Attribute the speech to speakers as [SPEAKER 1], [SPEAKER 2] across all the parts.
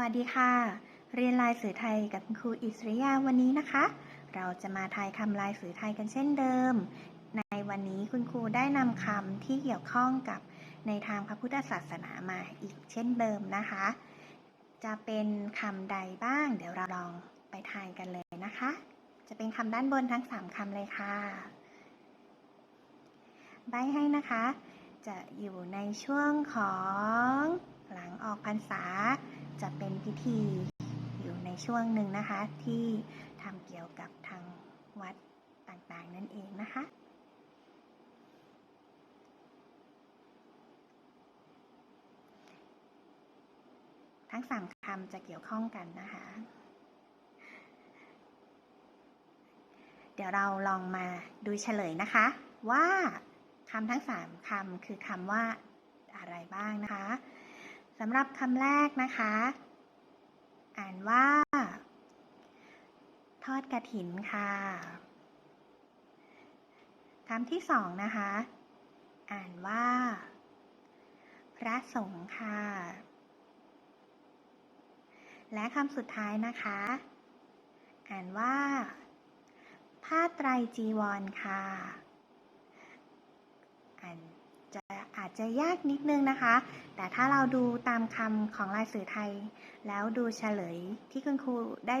[SPEAKER 1] วัสดีค่ะ เรียนลายสื่อไทยกับคุณครูอิสริยาวันนี้นะคะ เราจะมาทายคำลายสื่อไทยกันเช่นเดิม ในวันนี้คุณครูได้นำคำที่เกี่ยวข้องกับในทางพระพุทธศาสนามาอีกเช่นเดิมนะคะ จะเป็นคำใดบ้าง เดี๋ยวเราลองไปทายกันเลยนะคะ จะเป็นคำด้านบนทั้ง 3คำเลยค่ะ ใบให้นะคะ จะอยู่ในช่วงของหลังออกพรรษา จะเป็นพิธีอยู่ในช่วงหนึ่งนะคะ ที่ทำเกี่ยวกับทางวัดต่างๆ นั่นเองนะคะ ทั้งสามคำจะเกี่ยวข้องกันนะคะ เดี๋ยวเราลองมาดูเฉลยนะคะ ว่าคำทั้งสามคำคือคำว่าอะไรบ้างนะคะ สำหรับคำแรกนะคะ อ่านว่า ทอดกระถินค่ะคำที่สองนะคะ อ่านว่า พระสงฆ์ค่ะ และคำสุดท้ายนะคะ อ่านว่า ผ้าไตรจีวรค่ะ อ่าน จะอาจะยากนิดนึงนะคะ แต่ถ้าเราดูตามคำของลายสื่อไทย แล้วดูเฉลยที่คุณครูได้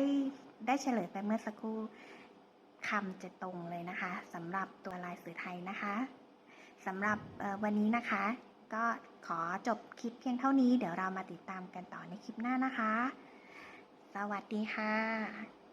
[SPEAKER 1] ได้เฉลยไปเมื่อสักครู่คำจะตรงเลยนะคะสำหรับตัวลายสื่อไทยนะคะสำหรับวันนี้นะคะ ก็ขอจบคลิปเพียงเท่านี้ เดี๋ยวเรามาติดตามกันต่อในคลิปหน้านะคะ สวัสดีค่ะ